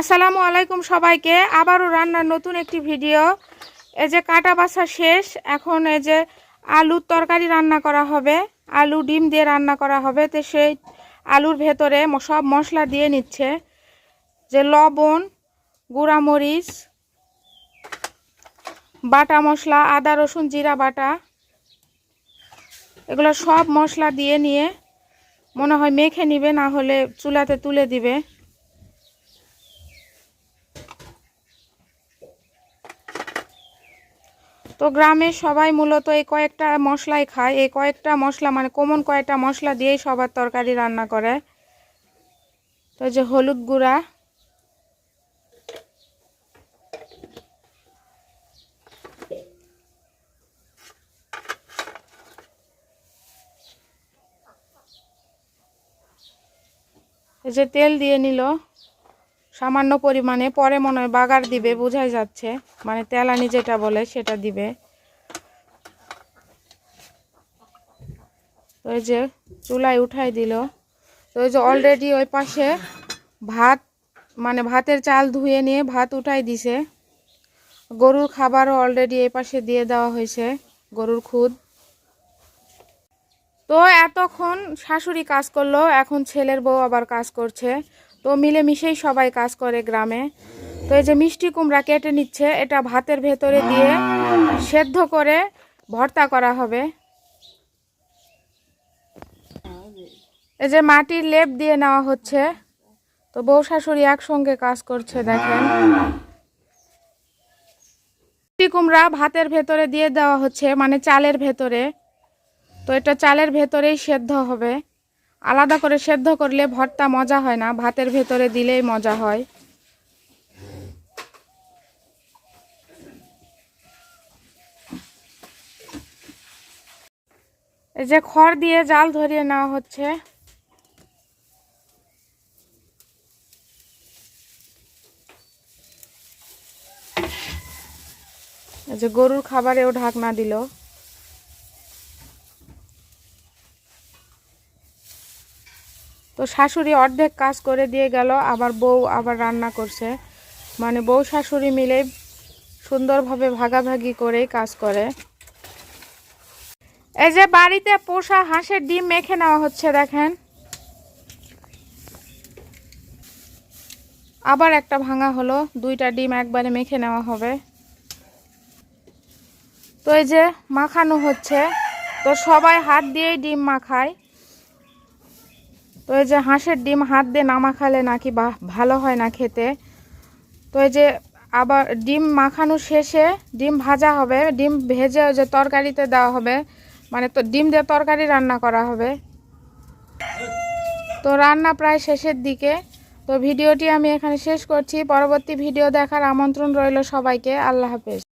আসসালামু আলাইকুম সবাইকে। আবারও রান্নার নতুন একটি ভিডিও। এই যে কাটা বাছা শেষ, এখন এই যে আলুর তরকারি রান্না করা হবে। আলু ডিম দিয়ে রান্না করা হবে। তো সেই আলুর ভেতরে সব মশলা দিয়ে নিচ্ছে। যে লবণ, গুঁড়ামরিচ, বাটা মশলা, আদা, রসুন, জিরা, বাটা, এগুলো সব মশলা দিয়ে নিয়ে মনে হয় মেখে নিবে, না হলে চুলাতে তুলে দিবে। তো গ্রামে সবাই মূলত এই কয়েকটা মশলাই খায়। এই কয়েকটা মশলা মানে কমন কয়েকটা মশলা দিয়েই সবার তরকারি রান্না করে। তো যে হলুদ গুঁড়া। এই যে তেল দিয়ে নিল। সামান্য পরিমাণে পরে মনে হয় বাগার দিবে, বোঝাই যাচ্ছে। মানে তেলানি যেটা বলে সেটা দিবে। এই যে চুলায় উঠাই দিল। তো ওই যে অলরেডি ওই পাশে ভাত মানে ভাতের চাল ধুয়ে নিয়ে ভাত উঠাই দিছে। গরুর খাবারও অলরেডি এই পাশে দিয়ে দেওয়া হয়েছে, গরুর খুদ। তো এতক্ষণ শাশুড়ি কাজ করল, এখন ছেলের বউ আবার কাজ করছে। তো মিলেমিশেই সবাই কাজ করে গ্রামে। তো এই যে মিষ্টি কুমড়া কেটে নিচ্ছে, এটা ভাতের ভেতরে দিয়ে সেদ্ধ করে ভর্তা করা হবে। এই যে মাটির লেপ দিয়ে নেওয়া হচ্ছে। তো বউ শাশুড়ি একসঙ্গে কাজ করছে, দেখেন। মিষ্টি কুমড়া ভাতের ভেতরে দিয়ে দেওয়া হচ্ছে মানে চালের ভেতরে। তো এটা চালের ভেতরেই সেদ্ধ হবে। আলাদা করে সেদ্ধ করলে ভর্তা মজা হয় না, ভাতের ভেতরে দিলেই মজা হয়। এই যে খড় দিয়ে জাল ধরিয়ে নেওয়া হচ্ছে। যে গরুর খাবারেও ঢাকনা দিল। তো শাশুড়ি অর্ধেক কাজ করে দিয়ে গেল, আবার বউ আবার রান্না করছে। মানে বউ শাশুড়ি মিলে সুন্দরভাবে ভাগাভাগি করেই কাজ করে। এই যে বাড়িতে পোষা হাঁসের ডিম মেখে নেওয়া হচ্ছে, দেখেন। আবার একটা ভাঙা হলো, দুইটা ডিম একবারে মেখে নেওয়া হবে। তো এই যে মাখানো হচ্ছে, তো সবাই হাত দিয়েই ডিম মাখায়। তো এই যে হাঁসের ডিম হাত দিয়ে না মাখালে নাকি ভালো হয় না খেতে? তো এই যে আবার ডিম মাখানো শেষে ডিম ভাজা হবে, ডিম ভেজে যে তরকারিতে দেওয়া হবে মানে তো ডিম দিয়ে তরকারি রান্না করা হবে। তো রান্না প্রায় শেষের দিকে। তো ভিডিওটি আমি এখানে শেষ করছি। পরবর্তী ভিডিও দেখার আমন্ত্রণ রইল সবাইকে। আল্লাহ হাফেজ।